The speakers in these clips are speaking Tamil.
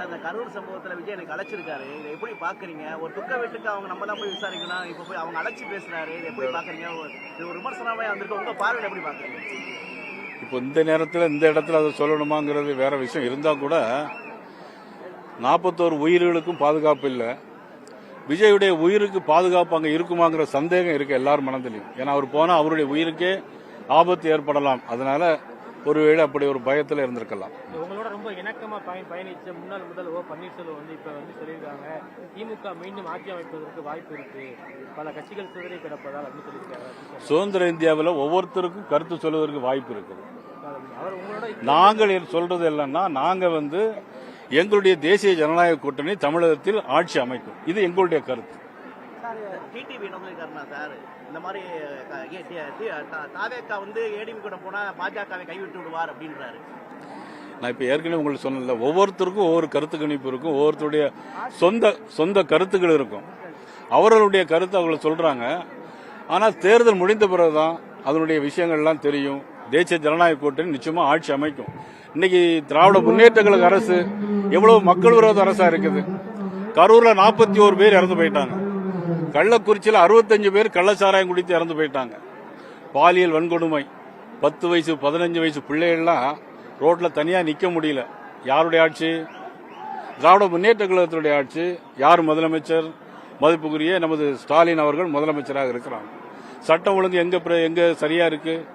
சார் இந்த கரூர் சம்பவத்துல விஜய் எனக்கு அழைச்சிருக்காரு. இதை எப்படி பாக்குறீங்க? ஒரு துக்க வீட்டுக்கு அவங்க நம்ம தான் போய் விசாரிக்கணும் இப்ப போய் அவங்க அழைச்சி பேசுறாரு. இதை எப்படி பாக்குறீங்க? ஒரு- இது ஒரு விமர்சனமே வந்திருக்கு. உங்க பார்வையில எப்படி பாக்குறீங்க? இப்போ இந்த நேரத்தில் இந்த இடத்துல அதை சொல்லணுமாங்கிறது வேற விஷயம். இருந்தால் கூட நாற்பத்தோரு உயிர்களுக்கும் பாதுகாப்பு இல்லை. விஜயுடைய உயிருக்கு பாதுகாப்பு அங்கே இருக்குமாங்கிற சந்தேகம் இருக்கு எல்லார் மனதிலையும். ஏன்னா அவர் போனால் அவருடைய உயிருக்கே ஆபத்து ஏற்படலாம். அதனால ஒருவேளை அப்படி ஒரு பயத்தில் இருந்திருக்கலாம். ரொம்ப இணக்கமா பயணி பயணிச்ச முன்னாள் முதல்வர் ஓ பன்னீர்செல்வம் வந்து இப்ப வந்து சொல்லியிருக்காங்க. திமுக மீண்டும் ஆட்சி அமைப்பதற்கு வாய்ப்பு இருக்கு. பல கட்சிகள் சிதறி கிடப்பதால் அப்படின்னு சொல்லியிருக்காரு சுதந்திர இந்தியாவில் ஒவ்வொருத்தருக்கும் கருத்து சொல்வதற்கு வாய்ப்பு இருக்குது. நாங்கள் சொல்றது இல்லைன்னா நாங்க வந்து எங்களுடைய தேசிய ஜனநாயக கூட்டணி தமிழகத்தில் ஆட்சி அமைக்கும். இது எங்களுடைய கருத்து. சார் டிடிவி என்ன சொல்லியிருக்காருன்னா சார்? இந்த மாதிரி தாவேக்கா வந்து ஏடிவி கூட போனா பாஜகவை கைவிட்டு விடுவார் அப்படின்றாரு. நான் இப்போ ஏற்கனவே உங்களுக்கு சொன்னல ஒவ்வொருத்தருக்கும் ஒவ்வொரு கருத்து கணிப்பு இருக்கும் ஒவ்வொருத்தருடைய சொந்த சொந்த கருத்துக்கள் இருக்கும். அவர்களுடைய கருத்து அவங்க சொல்கிறாங்க ஆனால் தேர்தல் முடிந்த பிறகு தான் அதனுடைய விஷயங்கள்லாம் தெரியும். தேசிய ஜனநாயக கூட்டணி நிச்சயமாக ஆட்சி அமைக்கும். இன்னைக்கு திராவிட முன்னேற்ற கழக அரசு எவ்வளவு மக்கள் விரோத அரசாக இருக்குது? கரூரில் நாற்பத்தி ஓரு பேர் இறந்து போயிட்டாங்க. கள்ளக்குறிச்சியில் அறுபத்தஞ்சு பேர் கள்ளச்சாராயம் குடித்து இறந்து போயிட்டாங்க. பாலியல் வன்கொடுமை பத்து வயசு பதினஞ்சு வயசு பிள்ளைகள்லாம் ரோட்டில் தனியாக நிற்க முடியல. யாருடைய ஆட்சி? திராவிட முன்னேற்ற கழகத்தினுடைய ஆட்சி. யார் முதலமைச்சர்? மதிப்புக்குரிய நமது ஸ்டாலின் அவர்கள் முதலமைச்சராக இருக்கிறாங்க சட்டம் ஒழுங்கு எங்க பிர- எங்க சரியா இருக்கு?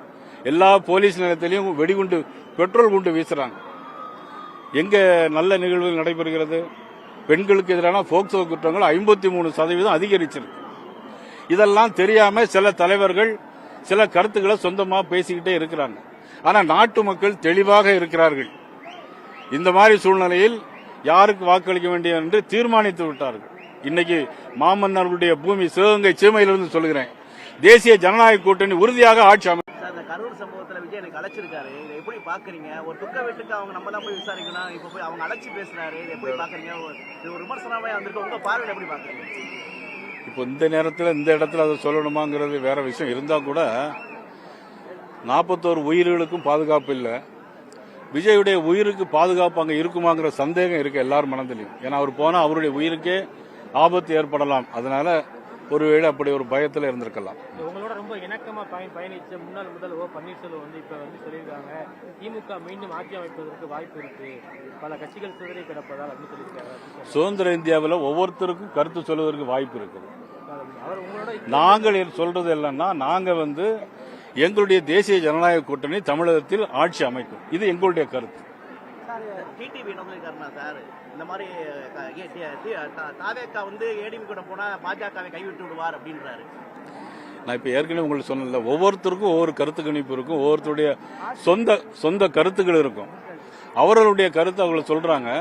எல்லா போலீஸ் நிலையத்திலையும் வெடிகுண்டு பெட்ரோல் குண்டு வீசுறாங்க. எங்க நல்ல நிகழ்வுகள் நடைபெறுகிறது? பெண்களுக்கு எதிரான போக்சோ குற்றங்கள் ஐம்பத்தி மூணு சதவீதம் அதிகரிச்சிருக்கு. இதெல்லாம் தெரியாம சில தலைவர்கள் சில கருத்துக்களை சொந்தமா பேசிக்கிட்டே இருக்கிறாங்க. ஆனா நாட்டு மக்கள் தெளிவாக இருக்கிறார்கள். இந்த மாதிரி சூழ்நிலையில் யாருக்கு வாக்களிக்க வேண்டிய என்று தீர்மானித்து விட்டார்கள். இன்னைக்கு மாமன்னர்களுடைய பூமி சிவகங்கை சீமையிலிருந்து சொல்கிறேன் தேசிய ஜனநாயக கூட்டணி உறுதியாக ஆட்சி அமை சார் இந்த கரூர் சம்பவத்துல விஜய் எனக்கு அழைச்சிருக்காரு. இதை எப்படி பாக்குறீங்க? ஒரு துக்க வீட்டுக்கு அவங்க நம்ம தான் போய் விசாரிக்கணும். இப்ப போய் அவங்க அழைச்சி பேசுறாரு. இதை எப்படி பாக்குறீங்க? ஒரு- இது ஒரு விமர்சனமே வந்திருக்கு. உங்க பார்வையில எப்படி பாக்குறீங்க? இப்போ இந்த நேரத்தில் இந்த இடத்துல அதை சொல்லணுமாங்கிறது வேற விஷயம். இருந்தா கூட நாற்பத்தோரு உயிர்களுக்கும் பாதுகாப்பு இல்லை. விஜயுடைய உயிருக்கு பாதுகாப்பு அங்கே இருக்குமாங்கிற சந்தேகம் இருக்கு எல்லார் மனதிலையும். ஏன்னா அவர் போனால் அவருடைய உயிருக்கே ஆபத்து ஏற்படலாம். அதனால ஒருவேளை அப்படி ஒரு பயத்தில் இருந்திருக்கலாம். உங்களோட ரொம்ப இணக்கமா பயணி பயணிச்ச முன்னாள் முதல்வர் ஓ பன்னீர்செல்வம் வந்து இப்ப வந்து சொல்லியிருக்காங்க. திமுக மீண்டும் ஆட்சி அமைப்பதற்கு வாய்ப்பு இருக்கு. பல கட்சிகள் சிதறி கிடப்பதால் அப்படின்னு சுதந்திர இந்தியாவில் ஒவ்வொருத்தருக்கும் கருத்து சொல்வதற்கு வாய்ப்பு இருக்குது. நாங்கள் சொல்றது இல்லைன்னா நாங்க வந்து எங்களுடைய தேசிய ஜனநாயக கூட்டணி தமிழகத்தில் ஆட்சி அமைக்கும். இது எங்களுடைய கருத்து. டிடிவி சார் இந்த மாதிரி தாவேக்கா வந்து ஏடிவி கூட போனா பாஜகவை கைவிட்டு விடுவார் அப்படின்றாரு. நான் இப்ப ஏற்கனவே உங்களுக்கு சொன்னல ஒவ்வொருத்தருக்கும் ஒவ்வொரு கருத்து கணிப்பு இருக்கும் ஒவ்வொருத்தருடைய சொந்த சொந்த கருத்துக்கள் இருக்கும். அவர்களுடைய கருத்து அவங்க சொல்றாங்க.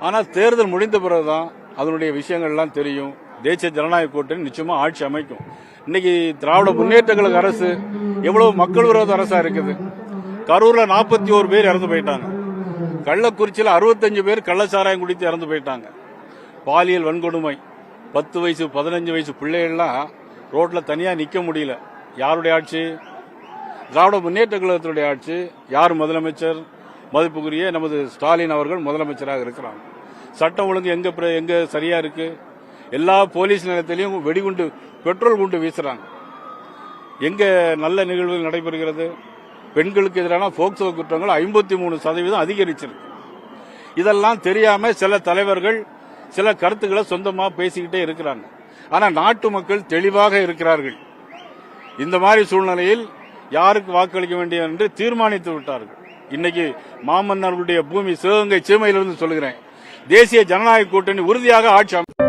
ஆனா தேர்தல் முடிந்த பிறகுதான் அதனுடைய விஷயங்கள்லாம் தெரியும். தேசிய ஜனநாயக கூட்டணி நிச்சயமா ஆட்சி அமைக்கும். இன்னைக்கு திராவிட முன்னேற்ற கழக அரசு எவ்வளவு மக்கள் விரோத அரசா இருக்குது? கரூர்ல நாற்பத்தி ஓரு பேர் இறந்து போயிட்டாங்க. கள்ளக்குறிச்சியில் அறுபத்தஞ்சு பேர் கள்ளச்சாராயம் குடித்து இறந்து போயிட்டாங்க. பாலியல் வன்கொடுமை பத்து வயசு பதினஞ்சு வயசு பிள்ளைகள்லாம் ரோட்டில் தனியாக நிற்க முடியல. யாருடைய ஆட்சி? திராவிட முன்னேற்ற கழகத்தினுடைய ஆட்சி. யார் முதலமைச்சர்? மதிப்புக்குரிய நமது ஸ்டாலின் அவர்கள் முதலமைச்சராக இருக்கிறாங்க. சட்டம் ஒழுங்கு எங்கே பிர- சரியாக இருக்குது எல்லா போலீஸ் நிலையத்திலையும் வெடிகுண்டு பெட்ரோல் குண்டு வீசுறாங்க. எங்க நல்ல நிகழ்வுகள் நடைபெறுகிறது? பெண்களுக்கு எதிரான போக்சோ குற்றங்கள் ஐம்பத்தி மூணு சதவீதம் அதிகரிச்சிருக்கு. இதெல்லாம் தெரியாம சில தலைவர்கள் சில கருத்துக்களை சொந்தமா பேசிக்கிட்டே இருக்கிறாங்க. ஆனா நாட்டு மக்கள் தெளிவாக இருக்கிறார்கள். இந்த மாதிரி சூழ்நிலையில் யாருக்கு வாக்களிக்க வேண்டியது என்று தீர்மானித்து விட்டார்கள். இன்னைக்கு மாமன்னர்களுடைய பூமி சிவகங்கை சீமையிலிருந்து சொல்கிறேன் தேசிய ஜனநாயக கூட்டணி உறுதியாக ஆட்சி அமை-